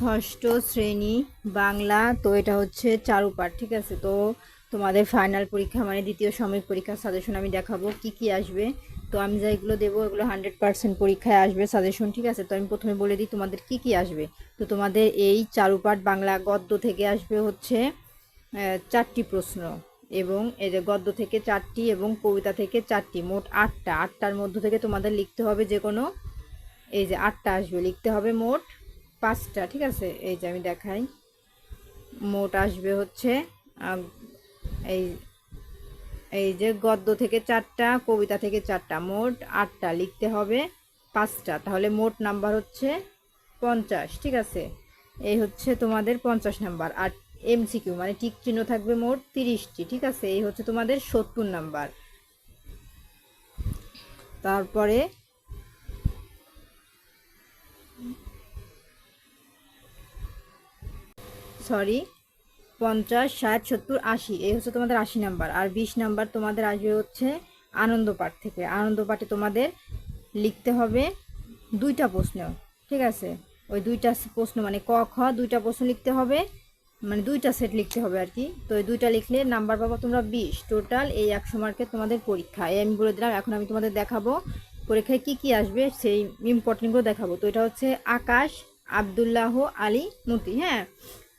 ষষ্ঠ শ্রেণি বাংলা, তো এটা হচ্ছে চারুপাঠ ঠিক আছে? তো তোমাদের ফাইনাল পরীক্ষা মানে দ্বিতীয় সাময়িক পরীক্ষার সাজেশন আমি দেখাবো, কি কি আসবে? তো আমি যেগুলো দেবো, এগুলো হান্ড্রেড পার্সেন্ট পরীক্ষায় আসবে সাজেশন ঠিক আছে? তো আমি প্রথমে বলে দিই তোমাদের কি কি আসবে। তো তোমাদের এই চারুপাঠ বাংলা গদ্য থেকে আসবে হচ্ছে চারটি প্রশ্ন এবং এই যে গদ্য থেকে চারটি এবং কবিতা থেকে চারটি, মোট আটটা। আটটার মধ্য থেকে তোমাদের লিখতে হবে যে কোনো, এই যে আটটা আসবে, লিখতে হবে মোট পাঁচটা, ঠিক আছে? এই যে আমি দেখাই। মোট আসবে হচ্ছে এই এই যে গদ্য থেকে চারটা, কবিতা থেকে চারটা, মোট আটটা লিখতে হবে পাঁচটা। তাহলে মোট নাম্বার হচ্ছে পঞ্চাশ, ঠিক আছে? এই হচ্ছে তোমাদের পঞ্চাশ নাম্বার। আর এমসিকিউ মানে টিক চিহ্ন থাকবে মোট তিরিশটি, ঠিক আছে? এই হচ্ছে তোমাদের সত্তর নাম্বার। তারপরে সরি, পঞ্চাশ, ষাট, সত্তর, আশি, এই হচ্ছে তোমাদের আশি নাম্বার। আর বিশ নাম্বার তোমাদের আসবে হচ্ছে আনন্দ পাঠ থেকে। আনন্দ পাঠে তোমাদের লিখতে হবে দুইটা প্রশ্ন, ঠিক আছে? ওই দুইটা প্রশ্ন মানে ক, খ, দুইটা প্রশ্ন লিখতে হবে মানে দুইটা সেট লিখতে হবে আর কি। তো এই দুইটা লিখলে নাম্বার পাবো তোমরা বিশ। টোটাল এই একশো মার্কের তোমাদের পরীক্ষা। এই আমি বলে দিলাম, এখন আমি তোমাদের দেখাবো পরীক্ষায় কি কি আসবে, সেই ইম্পর্টেন্টগুলো দেখাবো। তো এটা হচ্ছে আকাশ, আবদুল্লাহ আলী মতি হ্যাঁ?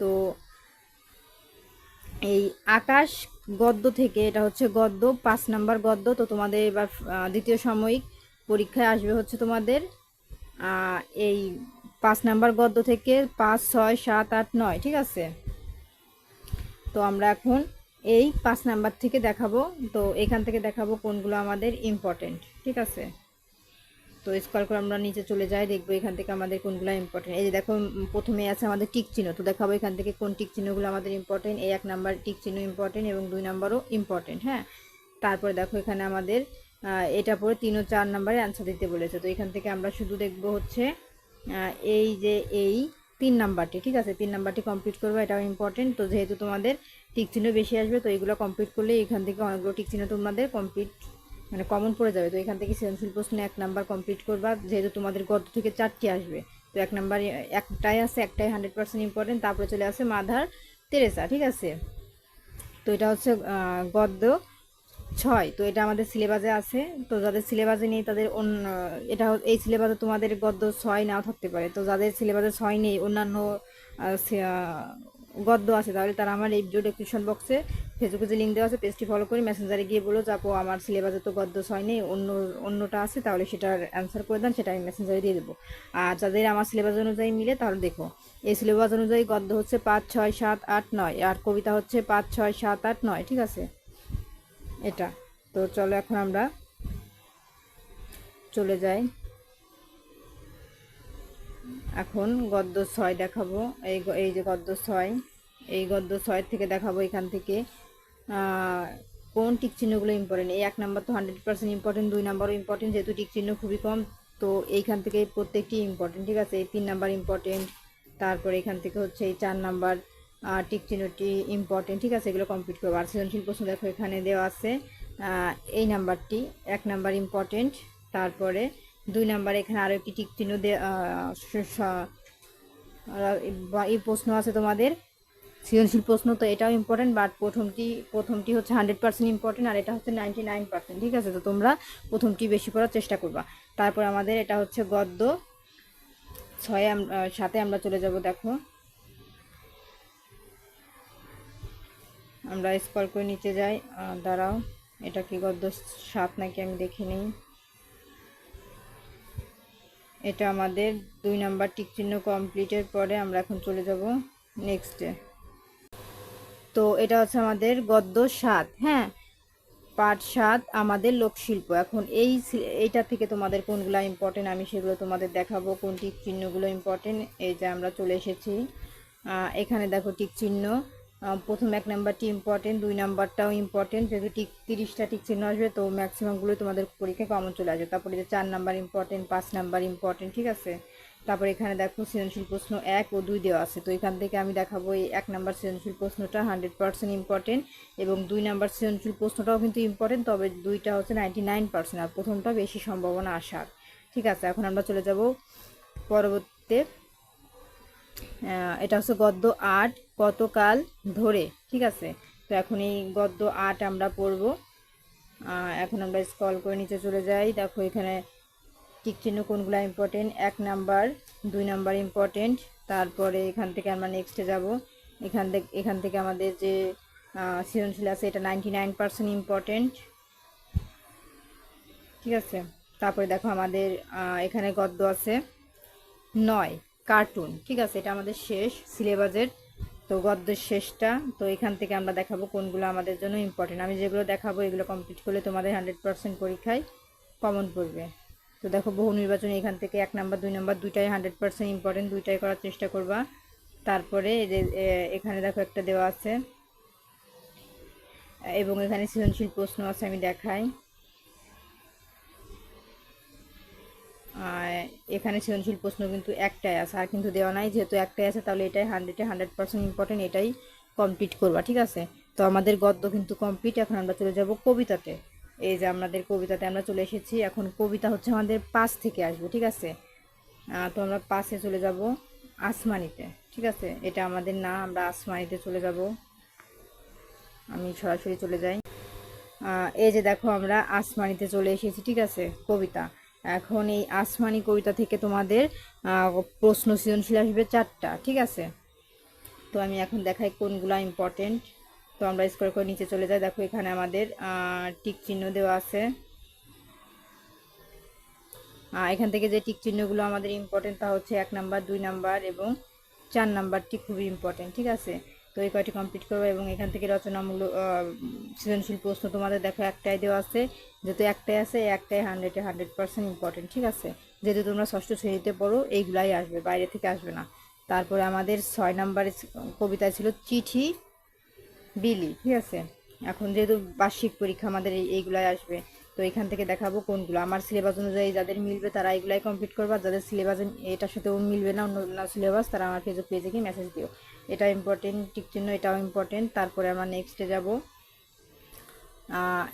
তো এই আকাশ গদ্য থেকে, এটা হচ্ছে গদ্য, পাঁচ নাম্বার গদ্য, তো তোমাদের এবার দ্বিতীয় সাময়িক পরীক্ষায় আসবে হচ্ছে তোমাদের এই পাঁচ নাম্বার গদ্য থেকে পাঁচ, ছয়, সাত, আট, নয়, ঠিক আছে? তো আমরা এখন এই পাঁচ নাম্বার থেকে দেখাবো, তো এখান থেকে দেখাবো কোনগুলো আমাদের ইম্পর্টেন্ট ঠিক আছে? তো স্কল করে আমরা নিচে চলে যাই, দেখব এখান থেকে আমাদের কোনগুলো ইম্পর্টেন্ট এই যে দেখো প্রথমে আছে আমাদের টিক চিহ্ন, তো দেখাবো এখান থেকে কোন টিক চিহ্নগুলো আমাদের ইম্পর্টেন্ট এই এক নাম্বার টিক চিহ্ন ইম্পর্টেন্ট এবং দুই নাম্বারও ইম্পর্টেন্ট হ্যাঁ? তারপরে দেখো এখানে আমাদের এটা পরে তিন ও চার নাম্বারে অ্যান্সার দিতে বলেছে। তো এখান থেকে আমরা শুধু দেখব হচ্ছে এই যে এই তিন নাম্বারটি, ঠিক আছে? তিন নাম্বারটি কমপ্লিট করব, এটাও ইম্পর্টেন্ট তো যেহেতু তোমাদের টিক চিহ্ন বেশি আসবে, তো এগুলো কমপ্লিট করলে এখান থেকে অনেকগুলো টিক চিহ্ন তোমাদের কমপ্লিট মানে কমন পড়ে যাবে। তো এখান থেকে সৃজনশীল প্রশ্ন এক নাম্বার কমপ্লিট করবা। যেহেতু তোমাদের গদ্য থেকে চারটি আসবে। তো এক নাম্বার একটাই আছে, একটাই হান্ড্রেড পার্সেন্ট ইম্পর্টেন্ট তারপরে চলে আসে মাধার তেরেসা, ঠিক আছে? তো এটা হচ্ছে গদ্য ছয়। তো এটা আমাদের সিলেবাসে আছে। তো যাদের সিলেবাসে নেই, তাদের অন্য, এটা এই সিলেবাসে তোমাদের গদ্য ছয় নাও থাকতে পারে। তো যাদের সিলেবাসে ছয় নেই, অন্যান্য গদ্য আছে, তাহলে তারা আমার এই ভিডিও ডেসক্রিপশন বক্সে ফেসবুকে যে লিঙ্ক দেওয়া আছে পেজটি ফলো করে মেসেঞ্জারে গিয়ে বলো যাব আমার সিলেবাসে তো গদ্য ছয় নেই, অন্য, অন্যটা আছে, তাহলে সেটার অ্যান্সার করে দেন, সেটা আমি মেসেঞ্জারে দিয়ে দেবো। আর যাদের আমার সিলেবাস অনুযায়ী মিলে, তাহলে দেখো, এই সিলেবাস অনুযায়ী গদ্য হচ্ছে পাঁচ, ছয়, সাত, আট, নয়, আর কবিতা হচ্ছে পাঁচ, ছয়, সাত, আট, নয়, ঠিক আছে? এটা। তো চলো এখন আমরা চলে যাই। এখন গদ্য ছয় দেখাবো। এই এই যে গদ্য ছয়, এই গদ্য ছয় থেকে দেখাবো এখান থেকে। কোন টিক চিহ্নগুলো ইম্পর্টেন্ট এই এক নাম্বার তো হান্ড্রেড পার্সেন্ট ইম্পর্টেন্ট দুই নাম্বারও ইম্পর্টেন্ট যেহেতু টিক চিহ্ন খুবই কম তো এইখান থেকে প্রত্যেকটি ইম্পর্টেন্ট ঠিক আছে? এই তিন নাম্বার ইম্পর্টেন্ট তারপরে এখান থেকে হচ্ছে এই চার নাম্বার টিক চিহ্নটি ইম্পর্টেন্ট ঠিক আছে? এগুলো কমপ্লিট করব। আর সৃজনশীল প্রশ্ন দেখো এখানে দেওয়া আছে এই নাম্বারটি এক নাম্বার ইম্পর্টেন্ট তারপরে দুই নাম্বার এখানে আরও একটি টিক চিহ্ন দে আহ, স- স- আর বা- এই প্রশ্ন আছে তোমাদের সৃজনশীল প্রশ্ন তো এটাও ইম্পর্টেন্ট বাট প্রথমটি প্রথমটি হচ্ছে হান্ড্রেড পার্সেন্ট ইম্পর্টেন্ট আর এটা হচ্ছে নাইনটি নাইন পার্সেন্ট ঠিক আছে? তো তোমরা প্রথমটি বেশি করার চেষ্টা করবা। তারপর আমাদের এটা হচ্ছে গদ্য। ছয়ে সাথে আমরা চলে যাব, দেখো। আমরা স্কল করে নিচে যাই। দাঁড়াও। এটা কি গদ্য সাত নাকি আমি দেখে নিই? এটা আমাদের দুই নাম্বার টিক চিহ্ন কমপ্লিটের পরে আমরা এখন চলে যাব নেক্সটে তো এটা হচ্ছে আমাদের গদ্য সাত হ্যাঁ? পাঠ সাত আমাদের লোকশিল্প। এখন এই এইটা থেকে তোমাদের কোনগুলো ইম্পর্টেন্ট আমি সেগুলো তোমাদের দেখাবো কোন টিক চিহ্নগুলো ইম্পর্টেন্ট এই যে আমরা চলে এসেছি। এখানে দেখো টিক চিহ্ন প্রথম এক নাম্বারটি ইম্পর্টেন্ট দুই নাম্বারটাও ইম্পর্টেন্ট যেহেতু টিক, তিরিশটা টিক চিহ্ন আসবে, তো ম্যাক্সিমামগুলো তোমাদের পরীক্ষায় কমন চলে আসবে। তারপরে যে চার নাম্বার ইম্পর্টেন্ট পাঁচ নাম্বার ইম্পর্টেন্ট ঠিক আছে? তারপর এখানে দেখো সৃজনশীল প্রশ্ন এক ও দুই দেওয়া আছে। তো এখান থেকে আমি দেখাবো এই এক নাম্বার সৃজনশীল প্রশ্নটা হান্ড্রেড পার্সেন্ট ইম্পর্টেন্ট এবং দুই নাম্বার সৃজনশীল প্রশ্নটাও কিন্তু ইম্পর্টেন্ট তবে দুইটা হচ্ছে নাইনটি নাইন পার্সেন্ট আর প্রথমটা বেশি সম্ভাবনা আসার। ঠিক আছে, এখন আমরা চলে যাব পরবর্তীতে। এটা হচ্ছে গদ্য আট, কতকাল ধরে? ঠিক আছে, তো এখন এই গদ্য আট আমরা পড়ব। এখন আমরা স্কল করে নিচে চলে যাই। দেখো এখানে টিক চিহ্ন কোনগুলো ইম্পর্টেন্ট এক নাম্বার, দুই নাম্বার ইম্পর্টেন্ট তারপরে এখান থেকে আমরা নেক্সটে যাব। এখান থেকে এখান থেকে আমাদের যে সৃজনশীল আছে, এটা নাইনটি নাইন পার্সেন্ট ইম্পর্টেন্ট ঠিক আছে? তারপরে দেখো আমাদের এখানে গদ্য আছে। নয় কার্টুন ঠিক আছে? এটা আমাদের শেষ, সিলেবাসের। তো গদ্যের শেষটা, তো এখান থেকে আমরা দেখাবো কোনগুলো আমাদের জন্য ইম্পর্টেন্ট আমি যেগুলো দেখাবো, এগুলো কমপ্লিট করলে তোমাদের হান্ড্রেড পার্সেন্ট পরীক্ষায় কমন পড়বে। তো দেখো, বহু নির্বাচনী এখান থেকে এক নাম্বার, দুই নাম্বার, দুইটাই হান্ড্রেড পার্সেন্ট ইম্পর্টেন্ট দুইটাই করার চেষ্টা করবা। তারপরে এখানে দেখো একটা দেওয়া আছে। এবং এখানে সৃজনশীল প্রশ্ন আছে, আমি দেখাই। এখানে সৃজনশীল প্রশ্ন কিন্তু একটাই আছে, আর কিন্তু দেওয়া নাই। যেহেতু একটাই আছে, তাহলে এটাই হান্ড্রেডে হান্ড্রেড পার্সেন্ট ইম্পর্টেন্ট এটাই কমপ্লিট করবা, ঠিক আছে? তো আমাদের গদ্য কিন্তু কমপ্লিট এখন আমরা চলে যাব কবিতাতে। এই যে আমাদের কবিতাতে আমরা চলে এসেছি। এখন কবিতা হচ্ছে আমাদের পাঁচ থেকে আসবে, ঠিক আছে? তো আমরা পাশে চলে যাব আসমানিতে, ঠিক আছে? এটা আমাদের না, আমরা আসমানিতে চলে যাব। আমি সরাসরি চলে যাই। এই যে দেখো আমরা আসমানিতে চলে এসেছি, ঠিক আছে, কবিতা। এখন এই আসমানি কবিতা থেকে তোমাদের প্রশ্ন সৃজনশীল আসবে চারটা, ঠিক আছে? তো আমি এখন দেখাই কোনগুলো ইম্পর্টেন্ট তো আমরা স্কোর করে নিচে চলে যাই। দেখো এখানে আমাদের টিক চিহ্ন দেওয়া আছে। এখান থেকে যে টিক চিহ্নগুলো আমাদের ইম্পর্টেন্ট তা হচ্ছে এক নাম্বার, দুই নাম্বার এবং চার নাম্বারটি খুবই ইম্পর্টেন্ট ঠিক আছে? তো এই কয়টি কমপ্লিট করব এবং এখান থেকে রচনামূলক সৃজনশীল প্রশ্ন তোমাদের দেখো একটাই দেওয়া আছে। যেহেতু একটাই আছে একটাই হান্ড্রেডে হান্ড্রেড পার্সেন্ট ইম্পর্টেন্ট ঠিক আছে? যেহেতু তোমরা ষষ্ঠ শ্রেণীতে পড়ো, এইগুলাই আসবে, বাইরে থেকে আসবে না। তারপরে আমাদের ছয় নাম্বারের কবিতা ছিল, চিঠি বিলি, ঠিক আছে? এখন যেহেতু বার্ষিক পরীক্ষা আমাদের এই এইগুলাই আসবে, তো এখান থেকে দেখাবো কোনগুলো। আমার সিলেবাস অনুযায়ী যাদের মিলবে তারা এইগুলাই কমপ্লিট করবে যাদের সিলেবাস এটার সাথেও মিলবে না, অন্য সিলেবাস তারা আমার ফেসবুক পেজে গিয়ে মেসেজ দিও। এটা ইম্পর্টেন্ট টিক চিহ্ন এটাও ইম্পর্টেন্ট তারপরে আমরা নেক্সটে যাব।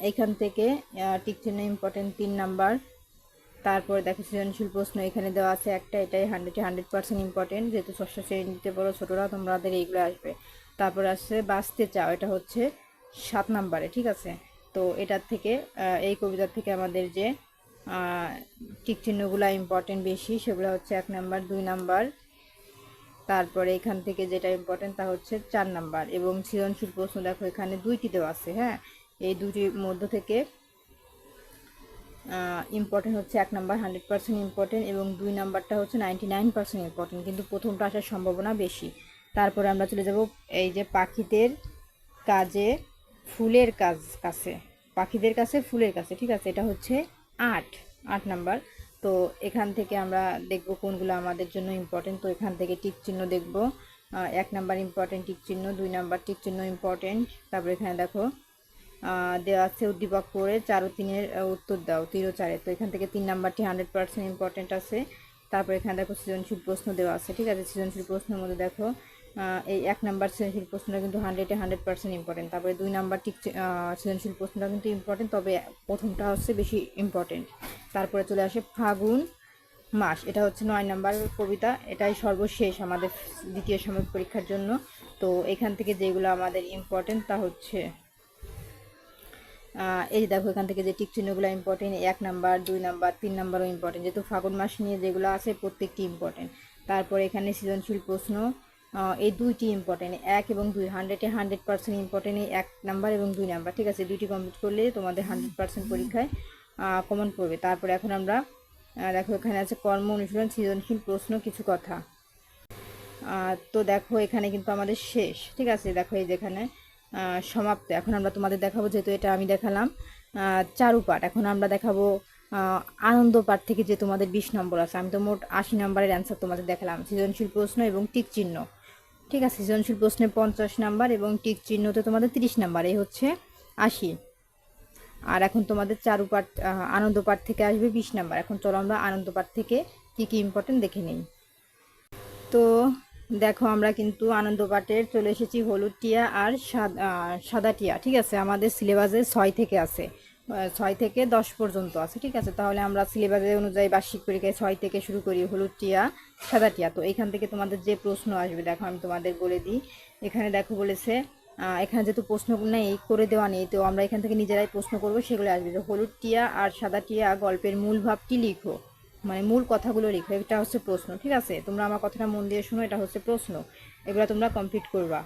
এখান থেকে টিক চিহ্ন ইম্পর্টেন্ট তিন নাম্বার তারপরে দেখো সৃজনশীল প্রশ্ন এখানে দেওয়া আছে একটা, এটাই হান্ড্রেডে হান্ড্রেড পার্সেন্ট ইম্পর্টেন্ট যেহেতু ষষ্ঠ শ্রেণীতে বড় ছোটরা তোমাদের এইগুলো আসবে। তারপর আসছে বাঁচতে চাও, এটা হচ্ছে সাত নাম্বারে ঠিক আছে? তো এটার থেকে এই কবিতার থেকে আমাদের যে টিক চিহ্নগুলো ইম্পর্টেন্ট বেশি, সেগুলো হচ্ছে এক নাম্বার দুই নাম্বার তারপরে এখান থেকে যেটা ইম্পর্টেন্ট তা হচ্ছে চার নাম্বার এবং সৃজনশীল প্রশ্ন দেখো এখানে দুইটি দেওয়া আছে হ্যাঁ? এই দুটির মধ্য থেকে ইম্পর্টেন্ট হচ্ছে এক নাম্বার হান্ড্রেড পার্সেন্ট ইম্পর্টেন্ট এবং দুই নাম্বারটা হচ্ছে নাইনটি নাইন পার্সেন্ট ইম্পর্টেন্ট কিন্তু প্রথমটা আসার সম্ভাবনা বেশি। তারপরে আমরা চলে যাব এই যে পাখিদের কাজে, ফুলের কাজ, কাছে। পাখিদের কাছে, ফুলের কাছে, ঠিক আছে? এটা হচ্ছে আট আট নাম্বার তো এখান থেকে আমরা দেখব কোনগুলো আমাদের জন্য ইম্পর্টেন্ট তো এখান থেকে টিক চিহ্ন দেখব। এক নাম্বার ইম্পর্টেন্ট টিক চিহ্ন, দুই নাম্বার টিক চিহ্ন ইম্পর্টেন্ট তারপরে এখানে দেখো দেওয়া আছে উদ্দীপক করে চার ও তিনের উত্তর দাও তিন ও চারে তো এখান থেকে তিন নাম্বারটি হান্ড্রেড পার্সেন্ট ইম্পর্টেন্ট আছে। তারপর এখানে দেখো সৃজনশীল প্রশ্ন দেওয়া আছে ঠিক আছে? সৃজনশীল প্রশ্নের মধ্যে দেখো এই এক নাম্বার সৃজনশীল প্রশ্নটা কিন্তু হান্ড্রেডে হান্ড্রেড পার্সেন্ট ইম্পর্টেন্ট তারপরে দুই নাম্বার আহ, সৃজনশীল প্রশ্নটা কিন্তু ইম্পর্টেন্ট তবে প্রথমটা হচ্ছে বেশি ইম্পর্টেন্ট তারপরে চলে আসে ফাগুন মাস এটা হচ্ছে নয় নাম্বার কবিতা এটাই সর্বশেষ আমাদের দ্বিতীয় সাময়িক পরীক্ষার জন্য। তো এখান থেকে যেগুলো আমাদের ইম্পর্টেন্ট তা হচ্ছে এই যে দেখো, এখান থেকে যে টিক চিহ্নগুলো ইম্পর্টেন্ট এক নাম্বার, দুই নাম্বার, তিন নাম্বারও ইম্পর্টেন্ট যেহেতু ফাগুন মাস নিয়ে যেগুলো আছে, প্রত্যেকটি ইম্পর্টেন্ট তারপর এখানে সৃজনশীল প্রশ্ন এই দুইটি ইম্পর্টেন্ট এক এবং দুই হান্ড্রেডে হান্ড্রেড পার্সেন্ট ইম্পর্টেন্ট এই এক নাম্বার এবং দুই নাম্বার। ঠিক আছে, দুইটি কমপ্লিট করলে তোমাদের হান্ড্রেড পার্সেন্ট পরীক্ষায় কমন পড়বে। তারপরে এখন আমরা দেখো, এখানে আছে কর্ম অনুশীলন, সৃজনশীল প্রশ্ন, কিছু কথা। তো দেখো, এখানে কিন্তু আমাদের শেষ। ঠিক আছে, দেখো, এই যেখানে সমাপ্ত। এখন আমরা তোমাদের দেখাবো যেহেতু এটা আমি দেখালাম আহ, চারু পাঠ। এখন আমরা দেখাবো আনন্দ পাঠ থেকে যে তোমাদের বিশ নম্বর আছে। আমি তো মোট আশি নম্বরের অ্যান্সার তোমাদের দেখালাম। সৃজনশীল প্রশ্ন এবং টিক চিহ্ন। ঠিক আছে সৃজনশীল প্রশ্নে পঞ্চাশ নাম্বার এবং টিক চিহ্নতে তোমাদের তিরিশ নাম্বার। এই হচ্ছে আশি। আর এখন তোমাদের চারু পাঠ আহ, আনন্দ পাঠ থেকে আসবে বিশ নাম্বার। এখন চলো আমরা আনন্দ পাঠ থেকে কী কী ইম্পর্টেন্ট দেখে নিই। তো দেখো, আমরা কিন্তু আনন্দ পাঠের চলে এসেছি হলুদ টিয়া আর সাদা টিয়া ঠিক আছে? আমাদের সিলেবাসে ছয় থেকে আছে। ছয় থেকে দশ পর্যন্ত আছে, ঠিক আছে? তাহলে আমরা সিলেবাসের অনুযায়ী বার্ষিক পরীক্ষায় ছয় থেকে শুরু করি হলুদ টিয়া সাদা টিয়া তো এখান থেকে তোমাদের যে প্রশ্ন আসবে, দেখো, আমি তোমাদের বলে দিই। এখানে দেখো বলেছে এখানে যেহেতু প্রশ্ন নেই, করে দেওয়া নেই, তো আমরা এখান থেকে নিজেরাই প্রশ্ন করব, সেগুলো আসবে। যে হলুদ টিয়া আর সাদা টিয়া গল্পের মূল ভাবটি লিখো। মানে মূল কথাগুলো লিখো এটা হচ্ছে প্রশ্ন, ঠিক আছে? তোমরা আমার কথাটা মন দিয়ে শোনো, এটা হচ্ছে প্রশ্ন। এগুলো তোমরা কমপ্লিট করবা।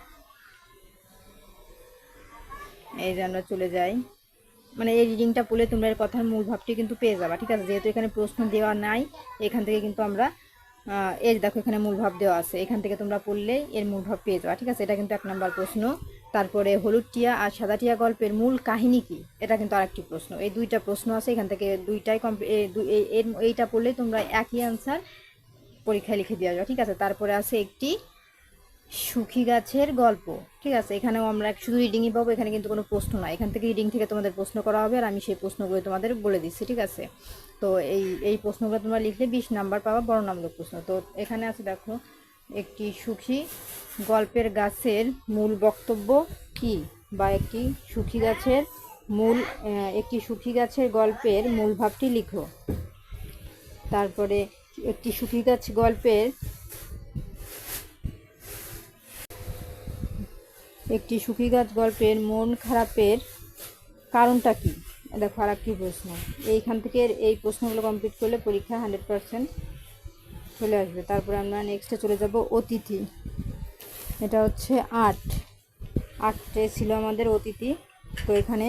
এই যে আমরা চলে যাই। মানে এই রিডিংটা পড়লে তোমরা এর কথার মূল ভাবটি কিন্তু পেয়ে যাবা, ঠিক আছে? যেহেতু এখানে প্রশ্ন দেওয়া নাই, এখান থেকে কিন্তু আমরা এই দেখো এখানে মূল ভাব দেওয়া আছে। এখান থেকে তোমরা পড়লেই এর মূল ভাব পেয়ে যাবা, ঠিক আছে? এটা কিন্তু এক নম্বর প্রশ্ন। তারপরে হলুদ টিয়া আর সাদা টিয়া গল্পের মূল কাহিনী কি? এটা কিন্তু আরেকটি প্রশ্ন। এই দুইটা প্রশ্ন আছে, এখান থেকে দুইটাই এইটা পড়লেই তোমরা একই অ্যান্সার পরীক্ষায় লিখে দেওয়া যাবে ঠিক আছে? তারপরে আছে একটি সুখী গাছের গল্প। ঠিক আছে? এখানেও আমরা শুধু রিডিংই পাবো, এখানে কিন্তু কোনো প্রশ্ন নয় এখান থেকে রিডিং থেকে তোমাদের প্রশ্ন করা হবে আর আমি সেই প্রশ্নগুলো তোমাদের বলে দিচ্ছি। ঠিক আছে? তো এই এই প্রশ্নগুলো তোমরা লিখলে বিশ নাম্বার পাবা বর্ণনামূলক প্রশ্ন। তো এখানে আছে দেখো একটি সুখী গল্পের গাছের মূল বক্তব্য কি বা একটি সুখী গাছের মূল একটি সুখী গাছের গল্পের মূল ভাবটি লিখো। তারপরে একটি সুখী গাছ গল্পের একটি সুখী গাছ গল্পের মন খারাপের কারণটা কি? দেখো আর একটি প্রশ্ন। এইখান থেকে এই প্রশ্নগুলো কমপ্লিট করলে পরীক্ষা হান্ড্রেড পারসেন্ট চলে আসবে। তারপরে আমরা নেক্সটে চলে যাব অতিথি। এটা হচ্ছে আট আটটে ছিল আমাদের অতিথি। তো এখানে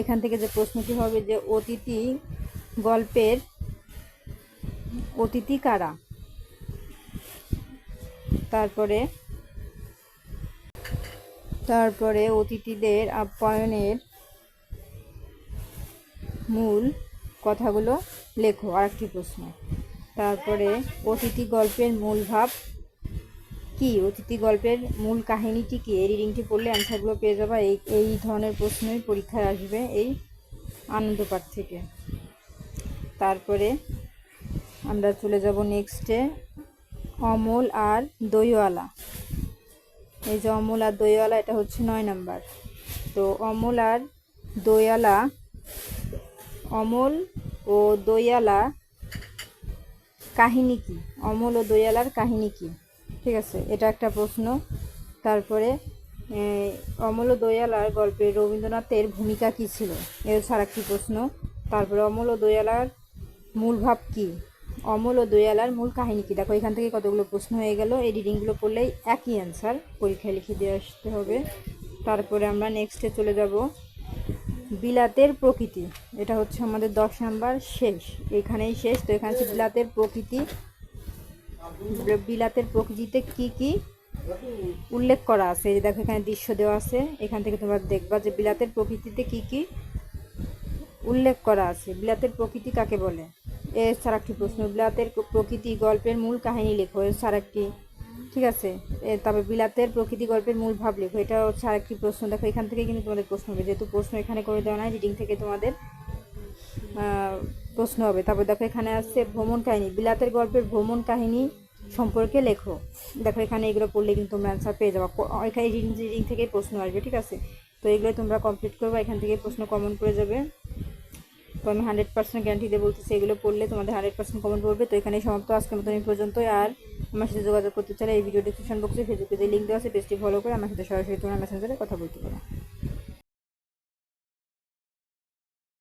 এখান থেকে যে প্রশ্নটি হবে যে অতিথি গল্পের অতিথি কারা? তারপরে তারপরে অতিথিদের আপ্যায়নের মূল কথাগুলো লেখো। আরেকটি প্রশ্ন। তারপরে অতিথি গল্পের মূল ভাব কি? অতিথি গল্পের মূল কাহিনীটি কি? এই রিডিংটি পড়লে অ্যান্সারগুলো পেয়ে যাবা। এই এই ধরনের প্রশ্নই পরীক্ষায় আসবে এই আনন্দ পাঠ থেকে। তারপরে আমরা চলে যাব নেক্সটে অমল আর দইওয়ালা। এই যে অমল আর দইওয়ালা, এটা হচ্ছে নয় নাম্বার। তো অমল আর দইওয়ালা, অমল ও দইয়ালা কাহিনী কি? অমল ও দইয়ালার কাহিনী কি? ঠিক আছে, এটা একটা প্রশ্ন। তারপরে অমল ও দইয়ালার গল্পে রবীন্দ্রনাথের ভূমিকা কি ছিল? এর ছাড়া একটি প্রশ্ন? তারপরে, অমল ও দইয়ালার মূল ভাব কি? অমল ও দয়ালার মূল কাহিনী কি? দেখো, এখান থেকে কতগুলো প্রশ্ন হয়ে গেল। এই রিডিংগুলো পড়লেই একই অ্যান্সার পরীক্ষায় লিখে দিয়ে আসতে হবে। তারপরে আমরা নেক্সটে চলে যাব। বিলাতের প্রকৃতি। এটা হচ্ছে আমাদের দশ নাম্বার শেষ। এখানেই শেষ। তো এখানে হচ্ছে বিলাতের প্রকৃতি। বিলাতের প্রকৃতিতে কি কি উল্লেখ করা আছে? এই দেখো, এখানে দৃশ্য দেওয়া আছে। এখান থেকে তোমরা দেখবা যে বিলাতের প্রকৃতিতে কি কি উল্লেখ করা আছে। বিলাতের প্রকৃতি কাকে বলে? এর ছাড়া একটি প্রশ্ন। বিলাতের প্রকৃতি গল্পের মূল কাহিনী লেখো। এর ছাড়া একটি ঠিক আছে। তবে বিলাতের প্রকৃতি গল্পের মূল ভাব লেখো। এটা হচ্ছে আরেকটি প্রশ্ন। দেখো, এখান থেকে কিন্তু তোমাদের প্রশ্ন হবে। যেহেতু প্রশ্ন এখানে করে দেওয়া নাই, রিডিং থেকে তোমাদের প্রশ্ন হবে। তারপর দেখো, এখানে আসছে ভ্রমণ কাহিনী। বিলাতের গল্পের ভ্রমণ কাহিনী সম্পর্কে লেখো। দেখো, এখানে এগুলো পড়লে কিন্তু তোমরা অ্যান্সার পেয়ে যাব। এখানে রিডিং রিডিং থেকেই প্রশ্ন আসবে, ঠিক আছে? তো এগুলো তোমরা কমপ্লিট করবে। এখান থেকে প্রশ্ন কমন করে যাবে। তো আমি হান্ড্রেড পার্সেন্ট গ্যারান্টি দিয়ে বলতেছি, এগুলো পড়লে তোমাদের হান্ড্রেড পার্সেন্ট কমেন্ট পড়বে। তো এখানে সমাপ্ত, আজকের মতো এই পর্যন্তই। আর আমার সাথে যোগাযোগ করতে চাইলে এই ভিডিও ডিসক্রিপশন বক্সে ফেসবুকে যে লিঙ্ক দেওয়া আছে পেজটি ফলো করে আমার সাথে সরাসরি তোমরা মেসেঞ্জারে কথা বলতে পারো।